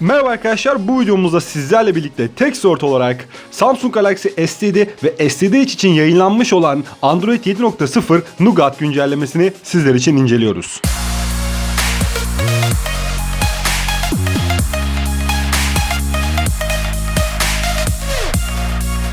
Merhaba arkadaşlar bu videomuzda sizlerle birlikte tek sort olarak Samsung Galaxy S7 ve S7 Edge için yayınlanmış olan Android 7.0 Nougat güncellemesini sizler için inceliyoruz.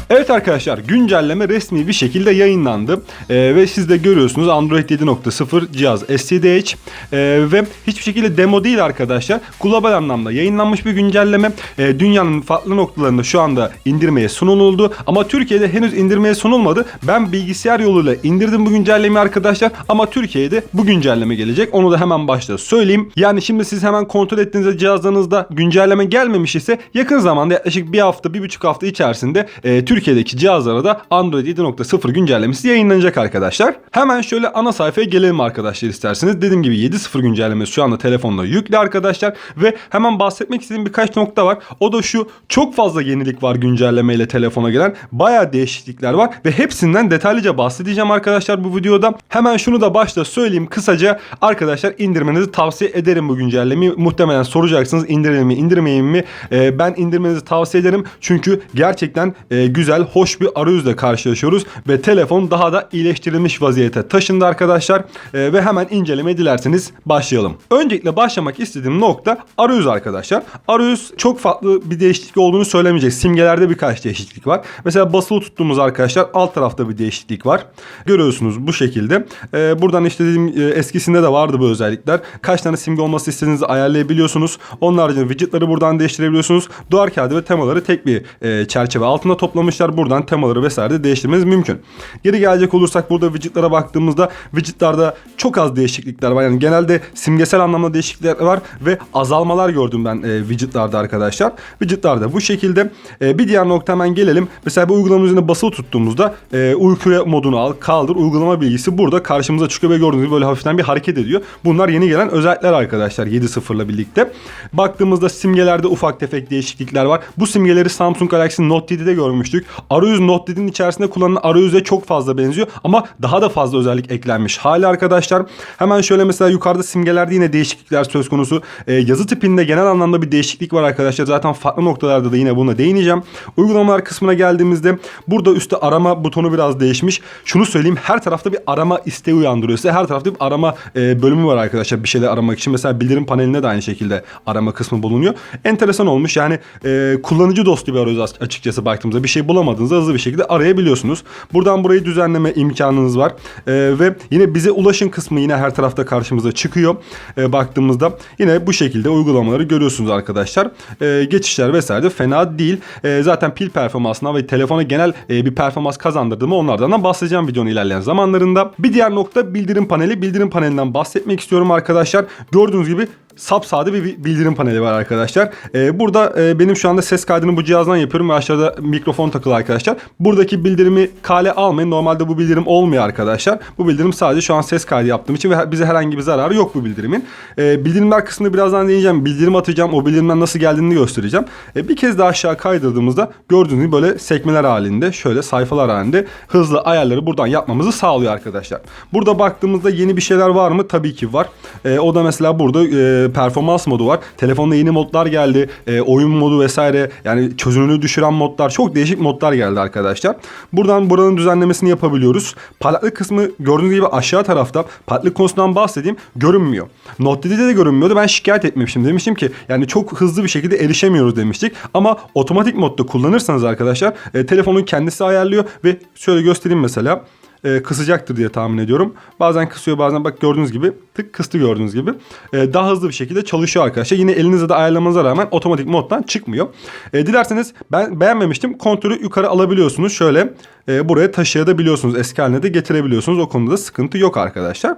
Evet arkadaşlar güncelleme resmi bir şekilde yayınlandı. Ee, ve siz de görüyorsunuz Android 7.0 cihaz S7 Edge Ee, ve hiçbir şekilde demo değil arkadaşlar. Global anlamda yayınlanmış bir güncelleme. Ee, dünyanın farklı noktalarında şu anda indirmeye sunuldu. Ama Türkiye'de henüz indirmeye sunulmadı. Ben bilgisayar yoluyla indirdim bu güncellemeyi arkadaşlar. Ama Türkiye'de bu güncelleme gelecek. Onu da hemen başta söyleyeyim. Yani şimdi siz hemen kontrol ettiğinizde cihazlarınızda güncelleme gelmemiş ise yakın zamanda yaklaşık bir hafta bir buçuk hafta içerisinde e, Türkiye'deki cihazlara da Android 7.0 güncellemesi yayınlanacak arkadaşlar. Hemen şöyle ana sayfaya gelelim arkadaşlar isterseniz. Dediğim gibi 7.0 güncellemesi şu anda telefonda yüklü arkadaşlar ve hemen bahsetmek istediğim birkaç nokta var. O da şu çok fazla yenilik var güncellemeyle telefona gelen. Bayağı değişiklikler var ve hepsinden detaylıca bahsedeceğim arkadaşlar bu videoda. Hemen şunu da başta söyleyeyim kısaca arkadaşlar indirmenizi tavsiye ederim bu güncellemeyi. Muhtemelen soracaksınız indirelim mi indirmeyeyim mi? Ee, ben indirmenizi tavsiye ederim çünkü gerçekten e, güzel hoş bir arayüzle karşılaşıyoruz ve telefon daha da iyileştirilmiş vaziyete taşındı arkadaşlar Ee, ve hemen inceleme dilerseniz başlayalım. Öncelikle başlamak istediğim nokta arayüz arkadaşlar. Arayüz çok farklı bir değişiklik olduğunu söylemeyecek. Simgelerde birkaç değişiklik var. Mesela basılı tuttuğumuz arkadaşlar alt tarafta bir değişiklik var. Görüyorsunuz bu şekilde. Ee, buradan işte dediğim e, eskisinde de vardı bu özellikler. Kaç tane simge olması istediğinizi ayarlayabiliyorsunuz. Onun haricinde widgetları buradan değiştirebiliyorsunuz. Duvar kağıdı ve temaları tek bir e, çerçeve altında toplamışlar. Buradan temaları vesaire de değiştirmeniz mümkün. Geri gelecek olursak burada widgetlere baktığımızda widgetlerde çok az değişiklikler var. Yani genelde simgesel anlamda değişiklikler var ve azalmalar gördüm ben e, widgetlerde arkadaşlar. Widgetlerde bu şekilde. E, bir diğer nokta hemen gelelim. Mesela bu uygulamanın üzerine basılı tuttuğumuzda e, uykuya modunu al, kaldır. Uygulama bilgisi burada karşımıza çıkıyor ve gördüğünüz gibi böyle hafiften bir hareket ediyor. Bunlar yeni gelen özellikler arkadaşlar 7.0 ile birlikte. Baktığımızda simgelerde ufak tefek değişiklikler var. Bu simgeleri Samsung Galaxy Note 7'de görmüştük. Arayüz Note 7'nin içerisinde kullanılan arayüze çok fazla benziyor ama daha da fazla özellik eklenmiş. Hali arkadaşlar hemen şöyle mesela yukarıda simgelerde yine değişiklikler söz konusu. Ee, yazı tipinde genel anlamda bir değişiklik var arkadaşlar. Zaten farklı noktalarda da yine buna değineceğim. Uygulamalar kısmına geldiğimizde burada üstte arama butonu biraz değişmiş. Şunu söyleyeyim her tarafta bir arama isteği uyandırıyor size. Her tarafta bir arama e, bölümü var arkadaşlar bir şeyler aramak için. Mesela bildirim panelinde de aynı şekilde arama kısmı bulunuyor. Enteresan olmuş yani e, kullanıcı dostu bir arayüz as- açıkçası baktığımızda. Bir şey bulamadığınızda hızlı bir şekilde arayabiliyorsunuz. Buradan burayı düzenleme imkanınız var. E, ve yine bize ulaşın kısmı yine her tarafta karşımıza çıkıyor. E, baktığımızda yine bu şekilde uygulamaları görüyorsunuz arkadaşlar. E, geçişler vesaire de fena değil. E, zaten pil performansına ve telefona genel e, bir performans kazandırdı mı onlardan da bahsedeceğim videonun ilerleyen zamanlarında. Bir diğer nokta bildirim paneli. Bildirim panelinden bahsetmek istiyorum arkadaşlar. Gördüğünüz gibi sapsade bir bildirim paneli var arkadaşlar. Ee, burada e, benim şu anda ses kaydını bu cihazdan yapıyorum ve aşağıda mikrofon takılı arkadaşlar. Buradaki bildirimi kale almayın. Normalde bu bildirim olmuyor arkadaşlar. Bu bildirim sadece şu an ses kaydı yaptığım için ve bize herhangi bir zararı yok bu bildirimin. Ee, bildirimler kısmını birazdan değineceğim. Bildirim atacağım. O bildirimden nasıl geldiğini göstereceğim. Ee, bir kez daha aşağı kaydırdığımızda gördüğünüz gibi böyle sekmeler halinde şöyle sayfalar halinde hızlı ayarları buradan yapmamızı sağlıyor arkadaşlar. Burada baktığımızda yeni bir şeyler var mı? Tabii ki var. Ee, o da mesela burada e, performans modu var. Telefonda yeni modlar geldi. E, oyun modu vesaire yani çözünürlüğü düşüren modlar çok değişik modlar geldi arkadaşlar. Buradan buranın düzenlemesini yapabiliyoruz. Parlaklık kısmı gördüğünüz gibi aşağı tarafta parlaklık konusundan bahsedeyim görünmüyor. Note 7'de de görünmüyordu. Ben şikayet etmemiştim. Demiştim ki yani çok hızlı bir şekilde erişemiyoruz demiştik. Ama otomatik modda kullanırsanız arkadaşlar e, telefonun kendisi ayarlıyor ve şöyle göstereyim mesela e, kısacaktır diye tahmin ediyorum. Bazen kısıyor bazen bak gördüğünüz gibi tık kıstı gördüğünüz gibi. E, daha hızlı bir şekilde çalışıyor arkadaşlar. Yine elinizde de ayarlamanıza rağmen otomatik moddan çıkmıyor. E, dilerseniz ben beğenmemiştim. Kontrolü yukarı alabiliyorsunuz. Şöyle e, buraya taşıyabiliyorsunuz. Eski haline de getirebiliyorsunuz. O konuda sıkıntı yok arkadaşlar.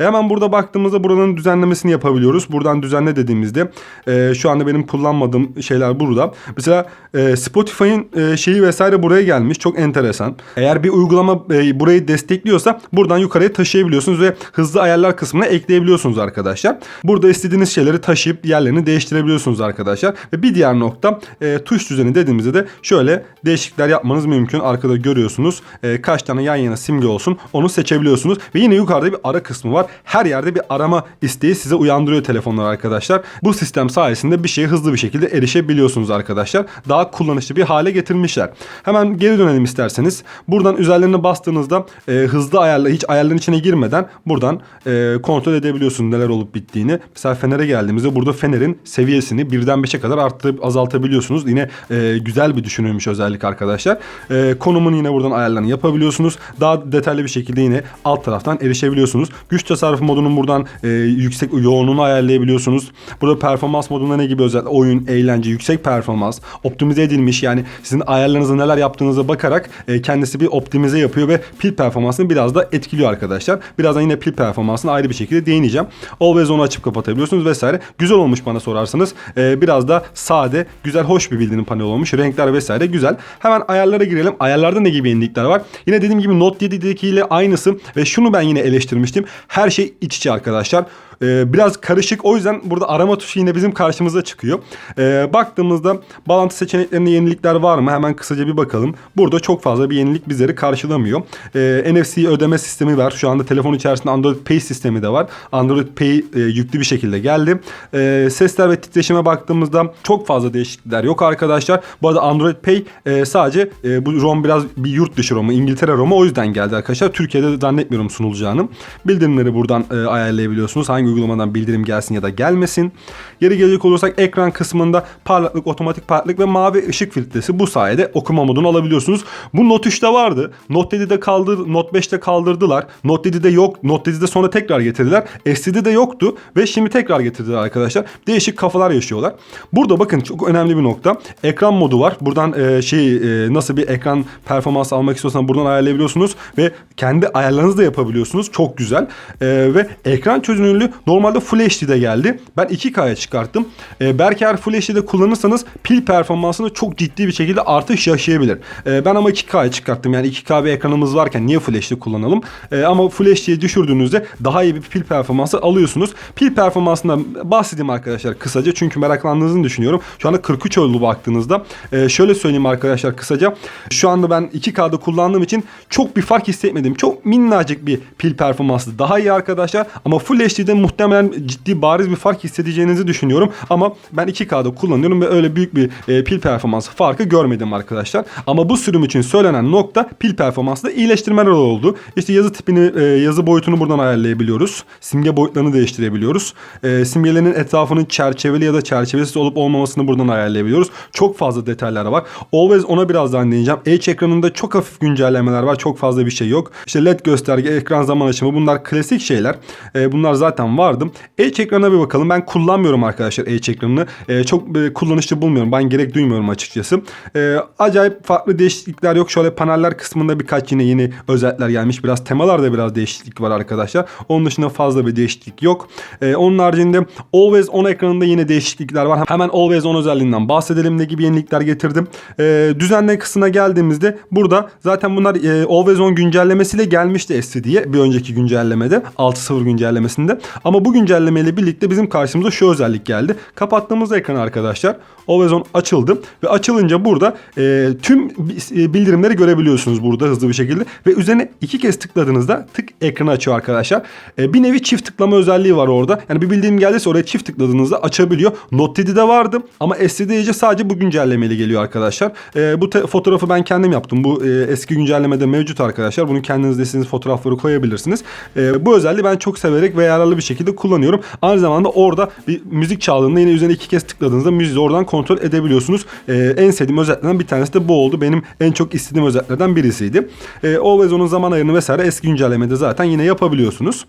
E, hemen burada baktığımızda buranın düzenlemesini yapabiliyoruz. Buradan düzenle dediğimizde e, şu anda benim kullanmadığım şeyler burada. Mesela e, Spotify'ın e, şeyi vesaire buraya gelmiş. Çok enteresan. Eğer bir uygulama e, burayı destekliyorsa buradan yukarıya taşıyabiliyorsunuz ve hızlı ayarlar kısmına ekleyebiliyorsunuz arkadaşlar. Burada istediğiniz şeyleri taşıyıp yerlerini değiştirebiliyorsunuz arkadaşlar. Ve bir diğer nokta e, tuş düzeni dediğimizde de şöyle değişiklikler yapmanız mümkün. Arkada görüyorsunuz. E, kaç tane yan yana simge olsun onu seçebiliyorsunuz. Ve yine yukarıda bir ara kısmı var. Her yerde bir arama isteği size uyandırıyor telefonlar arkadaşlar. Bu sistem sayesinde bir şeye hızlı bir şekilde erişebiliyorsunuz arkadaşlar. Daha kullanışlı bir hale getirmişler. Hemen geri dönelim isterseniz. Buradan üzerlerine bastığınızda e, hızlı ayarla hiç ayarların içine girmeden buradan e, kontrol edebiliyorsunuz neler olup bittiğini. Mesela Fener'e geldiğimizde burada Fener'in seviyesini birden 5'e kadar arttırıp azaltabiliyorsunuz. Yine e, güzel bir düşünülmüş özellik arkadaşlar. E, konumun yine buradan ayarlarını yapabiliyorsunuz. Daha detaylı bir şekilde yine alt taraftan erişebiliyorsunuz. Güç tasarrufu modunun buradan e, yüksek yoğunluğunu ayarlayabiliyorsunuz. Burada performans modunda ne gibi özel oyun, eğlence, yüksek performans, optimize edilmiş yani sizin ayarlarınızı neler yaptığınıza bakarak e, kendisi bir optimize yapıyor ve pil performansını biraz da etkiliyor arkadaşlar. Birazdan yine pil performansına ayrı bir şekilde değineceğim. Always onu açıp kapatabiliyorsunuz vesaire. Güzel olmuş bana sorarsanız. E, biraz da sade, güzel, hoş bir bildirim paneli olmuş. Renkler vesaire güzel. Hemen ayarlara girelim. Ayarlarda ne gibi yenilikler var? Yine dediğim gibi Note 7'dekiyle aynısı ve şunu ben yine eleştirmiştim. Her şey iç içe arkadaşlar. Ee, biraz karışık. O yüzden burada arama tuşu yine bizim karşımıza çıkıyor. Ee, baktığımızda bağlantı seçeneklerinde yenilikler var mı? Hemen kısaca bir bakalım. Burada çok fazla bir yenilik bizleri karşılamıyor. Ee, NFC ödeme sistemi var. Şu anda telefon içerisinde Android Pay sistemi de var. Android Pay e, yüklü bir şekilde geldi. Ee, sesler ve titreşime baktığımızda çok fazla değişiklikler yok arkadaşlar. Bu arada Android Pay e, sadece e, bu ROM biraz bir yurt dışı ROM'u, İngiltere ROM'u o yüzden geldi arkadaşlar. Türkiye'de de zannetmiyorum sunulacağını. Bildirimleri buradan e, ayarlayabiliyorsunuz. Hangi uygulamadan bildirim gelsin ya da gelmesin. Geri gelecek olursak ekran kısmında parlaklık, otomatik parlaklık ve mavi ışık filtresi bu sayede okuma modunu alabiliyorsunuz. Bu Note 3'te vardı. Note 7'de kaldı, Note 5'te kaldırdılar. Note 7'de yok. Note 7'de sonra tekrar getirdiler. SD'de de yoktu ve şimdi tekrar getirdiler arkadaşlar. Değişik kafalar yaşıyorlar. Burada bakın çok önemli bir nokta. Ekran modu var. Buradan e, şey e, nasıl bir ekran performansı almak istiyorsanız buradan ayarlayabiliyorsunuz ve kendi ayarlarınızı da yapabiliyorsunuz. Çok güzel. E, ve ekran çözünürlüğü normalde Full HD'de geldi. Ben 2K'ya çıkarttım. E, belki eğer Full HD'de kullanırsanız pil performansında çok ciddi bir şekilde artış yaşayabilir. E, ben ama 2K'ya çıkarttım. Yani 2K bir ekranımız varken niye Full HD kullanalım? E, ama Full HD'ye düşürdüğünüzde daha iyi bir pil performansı alıyorsunuz. Pil performansından bahsedeyim arkadaşlar kısaca. Çünkü meraklandığınızı düşünüyorum. Şu anda 43 oldu baktığınızda. E, şöyle söyleyeyim arkadaşlar kısaca. Şu anda ben 2K'da kullandığım için çok bir fark hissetmedim. Çok minnacık bir pil performansı daha iyi arkadaşlar. Ama Full HD'de muhtemelen ciddi bariz bir fark hissedeceğinizi düşünüyorum. Ama ben 2K'da kullanıyorum ve öyle büyük bir e, pil performansı farkı görmedim arkadaşlar. Ama bu sürüm için söylenen nokta pil performansında iyileştirmeler oldu. İşte yazı tipini, e, yazı boyutunu buradan ayarlayabiliyoruz. Simge boyutlarını değiştirebiliyoruz. E, simgelerin etrafının çerçeveli ya da çerçevesiz olup olmamasını buradan ayarlayabiliyoruz. Çok fazla detaylar var. Always ona birazdan değineceğim. Edge ekranında çok hafif güncellemeler var. Çok fazla bir şey yok. İşte led gösterge, ekran zaman açımı bunlar klasik şeyler. E, bunlar zaten vardı. Edge ekranına bir bakalım. Ben kullanmıyorum arkadaşlar Edge ekranını. E, çok e, kullanışlı bulmuyorum. Ben gerek duymuyorum açıkçası. E, acayip farklı değişiklikler yok. Şöyle paneller kısmında birkaç yine yeni özellikler gelmiş. Biraz temalarda biraz değişiklik var arkadaşlar. Onun dışında fazla bir değişiklik yok. E, onun haricinde Always On ekranında yine değişiklikler var. Hemen Always On özelliğinden bahsedelim. Ne gibi yenilikler getirdim. E, düzenle kısmına geldiğimizde burada zaten bunlar e, Always On güncellemesiyle gelmişti SSD'ye bir önceki güncellemede 6.0 güncellemesinde. Ama bu güncellemeyle birlikte bizim karşımıza şu özellik geldi. Kapattığımız ekran arkadaşlar Always On açıldı ve açılınca burada e, tüm e, bildirimleri görebiliyorsunuz burada hızlı bir şekilde ve üzerine iki kez tıkladığınızda tık ekranı açıyor arkadaşlar. E, bir nevi çift tıklama özelliği var orada. Yani bir bildirim geldiyse oraya çift tıkladığınızda açabiliyor. Note 7'de vardı ama SSD'ye sadece bu güncellemeyle geliyor arkadaşlar. E, bu fotoğrafı ben kendim yaptım. Bu e, eski güncellemede mevcut arkadaşlar. Bunu kendiniz de fotoğrafları koyabilirsiniz. E, bu özelliği ben çok severek ve yararlı bir şekilde kullanıyorum. Aynı zamanda orada bir müzik çaldığında yine üzerine iki kez tıkladığınızda müziği oradan kontrol edebiliyorsunuz. Ee, en sevdiğim özelliklerden bir tanesi de bu oldu. Benim en çok istediğim özelliklerden birisiydi. Ee, Always On'un zaman ayarını vesaire eski güncellemede zaten yine yapabiliyorsunuz.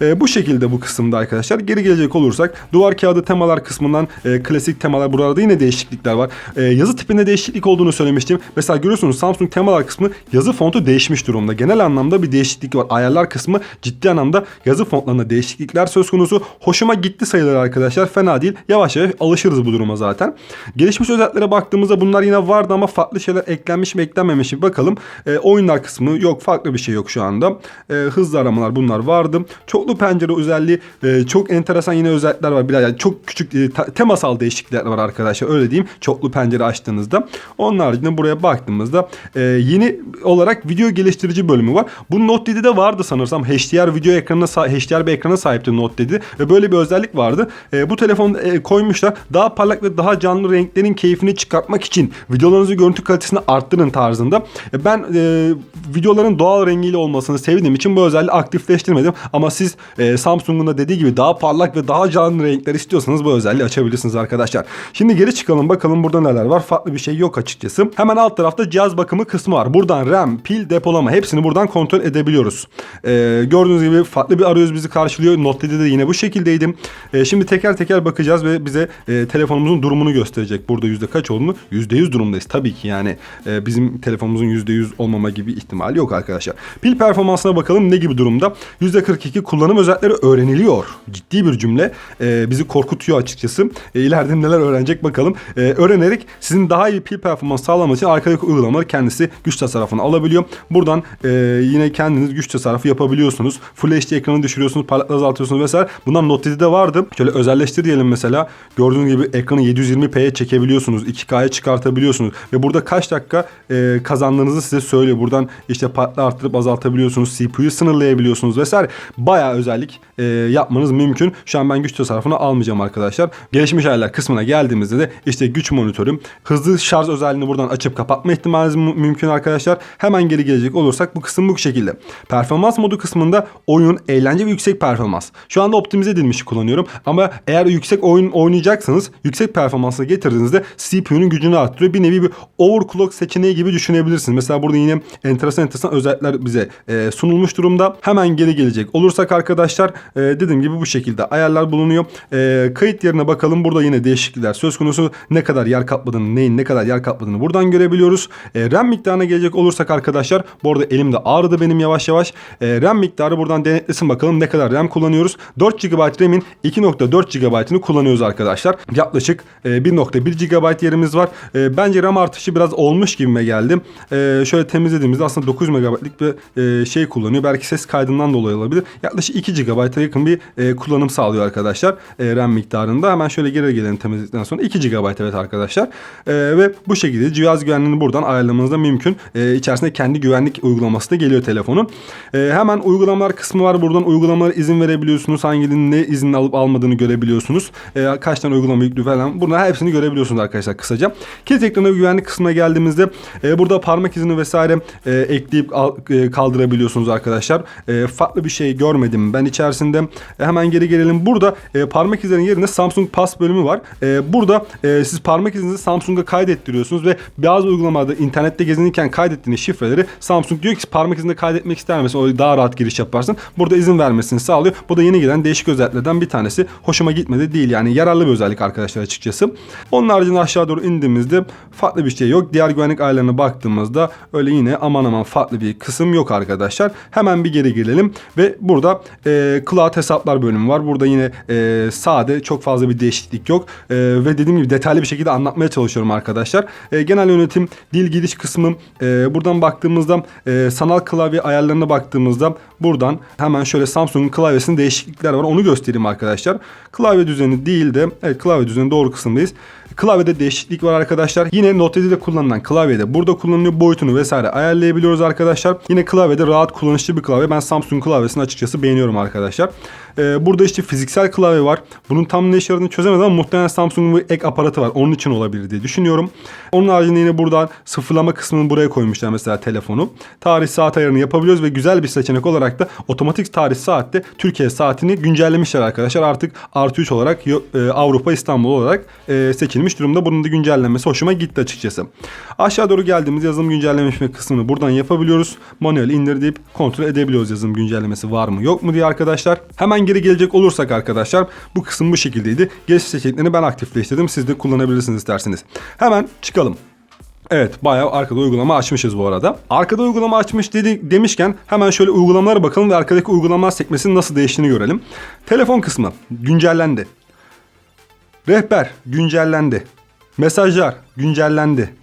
E, bu şekilde bu kısımda arkadaşlar. Geri gelecek olursak duvar kağıdı temalar kısmından e, klasik temalar buralarda yine değişiklikler var. E, yazı tipinde değişiklik olduğunu söylemiştim. Mesela görüyorsunuz Samsung temalar kısmı yazı fontu değişmiş durumda. Genel anlamda bir değişiklik var. Ayarlar kısmı ciddi anlamda yazı fontlarında değişiklikler söz konusu. Hoşuma gitti sayılır arkadaşlar. Fena değil. Yavaş yavaş alışırız bu duruma zaten. Gelişmiş özelliklere baktığımızda bunlar yine vardı ama farklı şeyler eklenmiş mi eklenmemiş mi bakalım. E, oyunlar kısmı yok. Farklı bir şey yok şu anda. E, hızlı aramalar bunlar vardı. Çoklu pencere özelliği e, çok enteresan yine özellikler var. Biraz yani çok küçük e, temasal değişiklikler var arkadaşlar. Öyle diyeyim. Çoklu pencere açtığınızda. Onun haricinde buraya baktığımızda e, yeni olarak video geliştirici bölümü var. Bu Note 7'de vardı sanırsam. HDR video ekranına HDR bir ekrana sahipti Note 7 ve böyle bir özellik vardı. E, bu telefonu e, koymuşlar. Daha parlak ve daha canlı renklerin keyfini çıkartmak için videolarınızı görüntü kalitesini arttırın tarzında. E, ben e, videoların doğal rengiyle olmasını sevdiğim için bu özelliği aktifleştirmedim. Ama siz e, Samsung'un da dediği gibi daha parlak ve daha canlı renkler istiyorsanız bu özelliği açabilirsiniz arkadaşlar. Şimdi geri çıkalım bakalım burada neler var. Farklı bir şey yok açıkçası. Hemen alt tarafta cihaz bakımı kısmı var. Buradan RAM, pil, depolama hepsini buradan kontrol edebiliyoruz. E, gördüğünüz gibi farklı bir arayüz bizi karşılıyor. Note 7'de de yine bu şekildeydim. E, şimdi teker teker bakacağız ve bize e, telefonumuzun durumunu gösterecek. Burada yüzde kaç olduğunu %100 durumdayız. Tabii ki yani e, bizim telefonumuzun %100 olmama gibi ihtimali yok arkadaşlar. Pil performansına bakalım ne gibi durumda. %42 kullanım özellikleri öğreniliyor. Ciddi bir cümle. E, bizi korkutuyor açıkçası. E, ileride neler öğrenecek bakalım. E, öğrenerek sizin daha iyi pil performans sağlamak için arkadaki uygulamaları kendisi güç tasarrufunu alabiliyor. Buradan e, yine kendiniz güç tasarrufu yapabiliyorsunuz. Full HD ekranı düşürüyorsunuz, parlaklığı azaltıyorsunuz vesaire. Bunlar Note 7'de vardı. Şöyle özelleştir diyelim mesela. Gördüğünüz gibi ekranı 720p'ye çekebiliyorsunuz. 2K'ya çıkartabiliyorsunuz. Ve burada kaç dakika e, kazandığınızı size söylüyor. Buradan işte parlaklığı arttırıp azaltabiliyorsunuz. CPU'yu sınırlayabiliyorsunuz vesaire. Bayağı özellik e, yapmanız mümkün. Şu an ben güç tasarrufunu almayacağım arkadaşlar. Gelişmiş ayarlar kısmına geldiğimizde de işte güç monitörü, hızlı şarj özelliğini buradan açıp kapatma ihtimaliniz mü- mümkün arkadaşlar. Hemen geri gelecek olursak bu kısım bu şekilde. Performans modu kısmında oyun, eğlence ve yüksek performans. Şu anda optimize edilmiş kullanıyorum ama eğer yüksek oyun oynayacaksanız yüksek performansla getirdiğinizde CPU'nun gücünü arttırıyor. Bir nevi bir overclock seçeneği gibi düşünebilirsiniz. Mesela burada yine enteresan enteresan özellikler bize e, sunulmuş durumda. Hemen geri gelecek olursak arkadaşlar e, dediğim gibi bu şekilde ayarlar bulunuyor. E, kayıt yerine bakalım. Burada yine değişiklikler söz konusu. Ne kadar yer kapladığını, neyin ne kadar yer kapladığını buradan görebiliyoruz. E, RAM miktarına gelecek olursak arkadaşlar bu arada elimde ağrıdı benim yavaş yavaş. E, RAM miktarı buradan denetlesin bakalım ne kadar RAM kullanıyoruz. 4 GB RAM'in 2.4 GB'ını kullanıyoruz arkadaşlar. Yaklaşık e, 1.1 GB yerimiz var. E, bence RAM artışı biraz olmuş gibime geldi. E, şöyle temizlediğimizde aslında 9 MB'lik bir e, şey kullanıyor. Belki ses kaydından dolayı olabilir. Yaklaşık 2 GB'a yakın bir e, kullanım sağlıyor arkadaşlar. E, RAM miktarında. Hemen şöyle geri gelelim temizledikten sonra 2 GB evet arkadaşlar. E, ve bu şekilde cihaz güvenliğini buradan ayarlamanız da mümkün. E, içerisinde kendi güvenlik uygulaması da geliyor telefonun. E, hemen uygulamalar kısmı var. Buradan uygulamalara izin verebiliyorsunuz. Hanginin ne izin alıp almadığını görebiliyorsunuz. E, kaç tane uygulama yüklü falan. Bunlar hepsini görebiliyorsunuz arkadaşlar kısaca. Kilit ekranı ve güvenlik kısmına geldiğimizde e, burada parmak izini vesaire e, ekleyip al- e, kaldırabiliyorsunuz arkadaşlar. E, farklı bir şey görmedim ben içerisinde. E, hemen geri gelelim. Burada e, parmak izlerinin yerine Samsung Pass bölümü var. E, burada e, siz parmak izinizi Samsung'a kaydettiriyorsunuz ve bazı uygulamalarda internette gezinirken kaydettiğiniz şifreleri Samsung diyor ki parmak izinde kaydetmek ister misin? O daha rahat giriş yaparsın. Burada izin vermesini sağlıyor. Bu da yeni gelen değişik özelliklerden bir tanesi. Hoşuma gitmedi değil yani yararlı bir özellik arkadaşlar açıkçası. Onun haricinde aşağı doğru indiğimizde farklı bir şey yok. Diğer güvenlik ayarlarına baktığımızda öyle yine aman aman farklı bir kısım yok arkadaşlar. Hemen bir geri gelelim ve burada e, cloud hesaplar bölümü var. Burada yine e, sade çok fazla bir değişiklik yok. E, ve dediğim gibi detaylı bir şekilde anlatmaya çalışıyorum arkadaşlar. E, genel yönetim, dil gidiş kısmı e, buradan baktığımızda e, sanal klavye ayarlarına baktığımızda buradan hemen şöyle Samsung'un klavyesinde değişiklikler var. Onu göstereyim arkadaşlar. Klavye düzeni değil de evet klavye düzeni doğru kısımdayız. Klavyede değişiklik var arkadaşlar. Yine Note 7'de kullanılan klavyede burada kullanılıyor. Boyutunu vesaire ayarlayabiliyoruz arkadaşlar. Yine klavyede rahat kullanışlı bir klavye. Ben Samsung klavyesini açıkçası beğeniyorum arkadaşlar. Ee, burada işte fiziksel klavye var. Bunun tam ne işe yaradığını çözemedim ama muhtemelen Samsung'un bir ek aparatı var. Onun için olabilir diye düşünüyorum. Onun haricinde yine buradan sıfırlama kısmını buraya koymuşlar mesela telefonu. Tarih saat ayarını yapabiliyoruz ve güzel bir seçenek olarak da otomatik tarih saatte Türkiye saatini güncellemişler arkadaşlar. Artık artı 3 olarak e, Avrupa İstanbul olarak e, seçilmiş durumda. Bunun da güncellenmesi hoşuma gitti açıkçası. Aşağı doğru geldiğimiz yazılım güncellemesi kısmını buradan yapabiliyoruz. Manuel indir deyip kontrol edebiliyoruz yazılım güncellemesi var mı yok mu diye arkadaşlar. Hemen geri gelecek olursak arkadaşlar bu kısım bu şekildeydi. Giriş seçeneklerini ben aktifleştirdim. Siz de kullanabilirsiniz isterseniz. Hemen çıkalım. Evet bayağı arkada uygulama açmışız bu arada. Arkada uygulama açmış dedi, demişken hemen şöyle uygulamalara bakalım ve arkadaki uygulamalar sekmesinin nasıl değiştiğini görelim. Telefon kısmı güncellendi. Rehber güncellendi. Mesajlar güncellendi.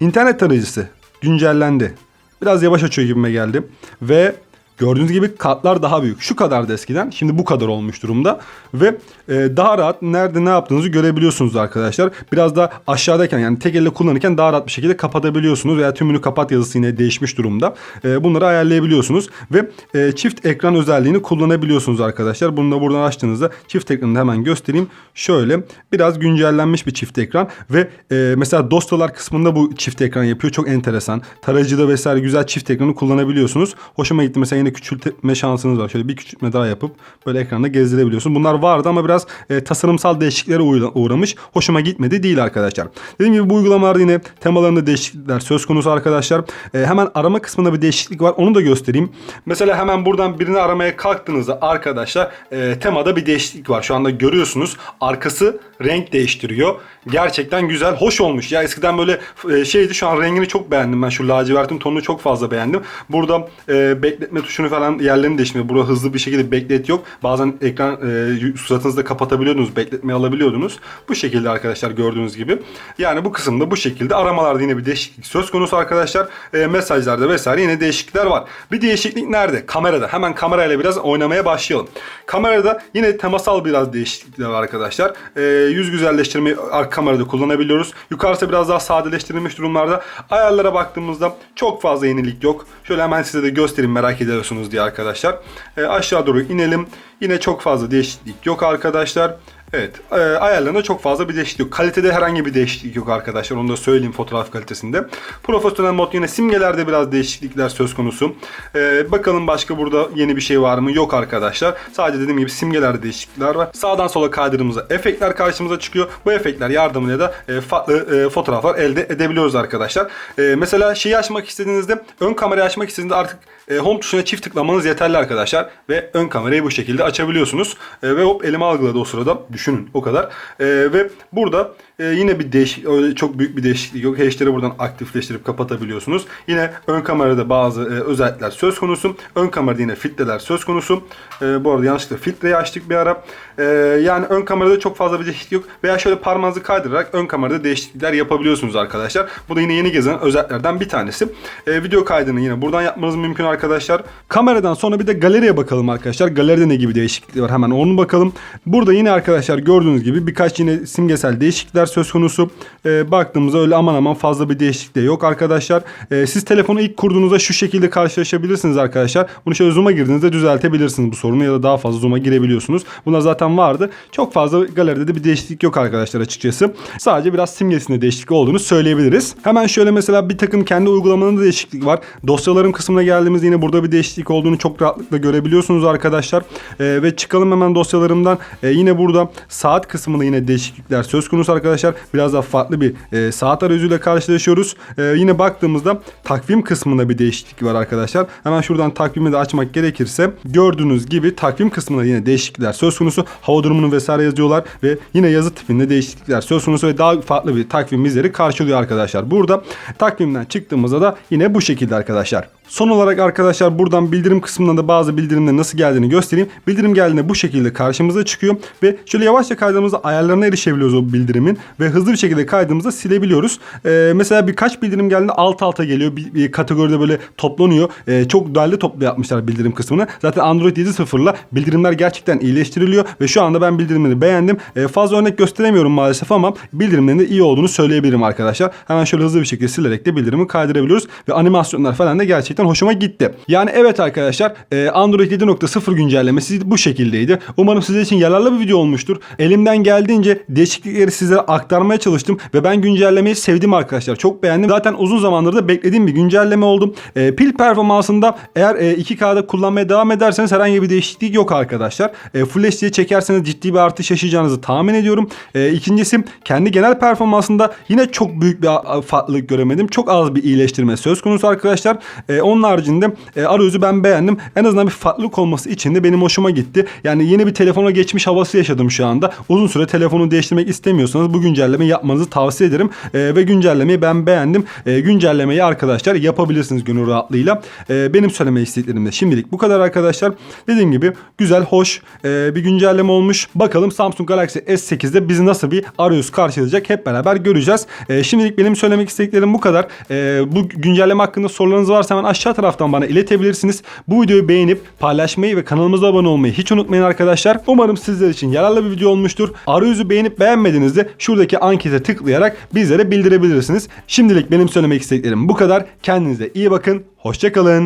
İnternet tarayıcısı güncellendi. Biraz yavaş açıyor gibime geldi. Ve gördüğünüz gibi katlar daha büyük. Şu kadardı eskiden. Şimdi bu kadar olmuş durumda. Ve e, daha rahat nerede ne yaptığınızı görebiliyorsunuz arkadaşlar. Biraz da aşağıdayken yani tek elle kullanırken daha rahat bir şekilde kapatabiliyorsunuz. Veya tümünü kapat yazısı yine değişmiş durumda. E, bunları ayarlayabiliyorsunuz. Ve e, çift ekran özelliğini kullanabiliyorsunuz arkadaşlar. Bunu da buradan açtığınızda çift ekranı hemen göstereyim. Şöyle biraz güncellenmiş bir çift ekran. Ve e, mesela dosyalar kısmında bu çift ekran yapıyor. Çok enteresan. Tarayıcıda vesaire güzel çift ekranı kullanabiliyorsunuz. Hoşuma gitti. Mesela yine küçültme şansınız var. Şöyle bir küçültme daha yapıp böyle ekranda gezdirebiliyorsunuz. Bunlar vardı ama biraz e, tasarımsal değişikliklere uğra- uğramış. Hoşuma gitmedi değil arkadaşlar. Dediğim gibi bu uygulamalarda yine temalarında değişiklikler söz konusu arkadaşlar. E, hemen arama kısmında bir değişiklik var. Onu da göstereyim. Mesela hemen buradan birini aramaya kalktığınızda arkadaşlar e, temada bir değişiklik var. Şu anda görüyorsunuz. Arkası renk değiştiriyor. Gerçekten güzel, hoş olmuş. Ya eskiden böyle e, şeydi şu an rengini çok beğendim ben. Şu lacivertin tonunu çok fazla beğendim. Burada e, bekletme tuşunu falan yerlerini değiştirmiyor. Burada hızlı bir şekilde beklet yok. Bazen ekran e, suratınızda kapatabiliyordunuz, bekletmeyi alabiliyordunuz. Bu şekilde arkadaşlar gördüğünüz gibi. Yani bu kısımda bu şekilde. Aramalarda yine bir değişiklik söz konusu arkadaşlar. E, mesajlarda vesaire yine değişiklikler var. Bir değişiklik nerede? Kamerada. Hemen kamerayla biraz oynamaya başlayalım. Kamerada yine temasal biraz değişiklikler var arkadaşlar. E, yüz güzelleştirmeyi arka kamerada kullanabiliyoruz. Yukarısı biraz daha sadeleştirilmiş durumlarda. Ayarlara baktığımızda çok fazla yenilik yok. Şöyle hemen size de göstereyim merak ediyorsunuz diye arkadaşlar. E, aşağı doğru inelim. Yine çok fazla değişiklik yok arkadaşlar. Evet e, ayarlarında çok fazla bir değişiklik yok. Kalitede herhangi bir değişiklik yok arkadaşlar. Onu da söyleyeyim fotoğraf kalitesinde. Profesyonel mod yine simgelerde biraz değişiklikler söz konusu. E, bakalım başka burada yeni bir şey var mı? Yok arkadaşlar. Sadece dediğim gibi simgelerde değişiklikler var. Sağdan sola kaydırdığımızda efektler karşımıza çıkıyor. Bu efektler yardımıyla da e, farklı e, fotoğraflar elde edebiliyoruz arkadaşlar. E, mesela şeyi açmak istediğinizde ön kamerayı açmak istediğinizde artık e, home tuşuna çift tıklamanız yeterli arkadaşlar. Ve ön kamerayı bu şekilde açabiliyorsunuz. E, ve hop elime algıladı o sırada. Düşünün o kadar. E, ve burada e, yine bir değişik, öyle çok büyük bir değişiklik yok. Hash'leri buradan aktifleştirip kapatabiliyorsunuz. Yine ön kamerada bazı e, özellikler söz konusu. Ön kamerada yine filtreler söz konusu. E, bu arada yanlışlıkla filtreyi açtık bir ara. E, yani ön kamerada çok fazla bir değişiklik yok. Veya şöyle parmağınızı kaydırarak ön kamerada değişiklikler yapabiliyorsunuz arkadaşlar. Bu da yine yeni gezen özelliklerden bir tanesi. E, video kaydını yine buradan yapmanız mümkün arkadaşlar. Kameradan sonra bir de galeriye bakalım arkadaşlar. Galeride ne gibi değişiklikler var hemen onu bakalım. Burada yine arkadaşlar gördüğünüz gibi birkaç yine simgesel değişiklikler söz konusu. E, baktığımızda öyle aman aman fazla bir değişiklik de yok arkadaşlar. E, siz telefonu ilk kurduğunuzda şu şekilde karşılaşabilirsiniz arkadaşlar. Bunu şöyle zoom'a girdiğinizde düzeltebilirsiniz bu sorunu ya da daha fazla zoom'a girebiliyorsunuz. Bunlar zaten vardı. Çok fazla galeride de bir değişiklik yok arkadaşlar açıkçası. Sadece biraz simgesinde değişiklik olduğunu söyleyebiliriz. Hemen şöyle mesela bir takım kendi uygulamanın değişiklik var. Dosyalarım kısmına geldiğimizde yine burada bir değişiklik olduğunu çok rahatlıkla görebiliyorsunuz arkadaşlar. E, ve çıkalım hemen dosyalarımdan. E, yine burada saat kısmında yine değişiklikler söz konusu arkadaşlar. Biraz daha farklı bir e, saat arayüzüyle karşılaşıyoruz. E, yine baktığımızda takvim kısmında bir değişiklik var arkadaşlar. Hemen şuradan takvimi de açmak gerekirse gördüğünüz gibi takvim kısmında yine değişiklikler söz konusu. Hava durumunu vesaire yazıyorlar ve yine yazı tipinde değişiklikler söz konusu ve daha farklı bir takvim bizleri karşılıyor arkadaşlar. Burada takvimden çıktığımızda da yine bu şekilde arkadaşlar. Son olarak arkadaşlar buradan bildirim kısmında da bazı bildirimlerin nasıl geldiğini göstereyim. Bildirim geldiğinde bu şekilde karşımıza çıkıyor ve şöyle yavaşça kaydığımızda ayarlarına erişebiliyoruz o bildirimin ve hızlı bir şekilde kaydığımızda silebiliyoruz. Ee, mesela birkaç bildirim geldiğinde alt alta geliyor. Bir, bir kategoride böyle toplanıyor. Ee, çok değerli toplu yapmışlar bildirim kısmını. Zaten Android 7.0'la bildirimler gerçekten iyileştiriliyor ve şu anda ben bildirimleri beğendim. Ee, fazla örnek gösteremiyorum maalesef ama bildirimlerin de iyi olduğunu söyleyebilirim arkadaşlar. Hemen şöyle hızlı bir şekilde silerek de bildirimi kaydırabiliyoruz ve animasyonlar falan da gerçekten hoşuma gitti. Yani evet arkadaşlar e, Android 7.0 güncellemesi bu şekildeydi. Umarım sizler için yararlı bir video olmuştur. Elimden geldiğince değişiklikleri sizlere aktarmaya çalıştım ve ben güncellemeyi sevdim arkadaşlar. Çok beğendim. Zaten uzun zamandır da beklediğim bir güncelleme oldu. E, pil performansında eğer e, 2K'da kullanmaya devam ederseniz herhangi bir değişiklik yok arkadaşlar. E, Full HD'ye çekerseniz ciddi bir artış yaşayacağınızı tahmin ediyorum. E, ikincisi kendi genel performansında yine çok büyük bir farklılık göremedim. Çok az bir iyileştirme söz konusu arkadaşlar. E, onun haricinde e, arayüzü ben beğendim. En azından bir farklılık olması için de benim hoşuma gitti. Yani yeni bir telefona geçmiş havası yaşadım şu anda. Uzun süre telefonu değiştirmek istemiyorsanız bu güncellemeyi yapmanızı tavsiye ederim. E, ve güncellemeyi ben beğendim. E, güncellemeyi arkadaşlar yapabilirsiniz gönül rahatlığıyla. E, benim söylemek istediklerim de şimdilik bu kadar arkadaşlar. Dediğim gibi güzel, hoş e, bir güncelleme olmuş. Bakalım Samsung Galaxy S8'de bizi nasıl bir arayüz karşılayacak hep beraber göreceğiz. E, şimdilik benim söylemek istediklerim bu kadar. E, bu güncelleme hakkında sorularınız varsa hemen aşağı taraftan bana iletebilirsiniz. Bu videoyu beğenip paylaşmayı ve kanalımıza abone olmayı hiç unutmayın arkadaşlar. Umarım sizler için yararlı bir video olmuştur. Arayüzü beğenip beğenmediğinizde şuradaki ankete tıklayarak bizlere bildirebilirsiniz. Şimdilik benim söylemek istediklerim bu kadar. Kendinize iyi bakın. Hoşçakalın.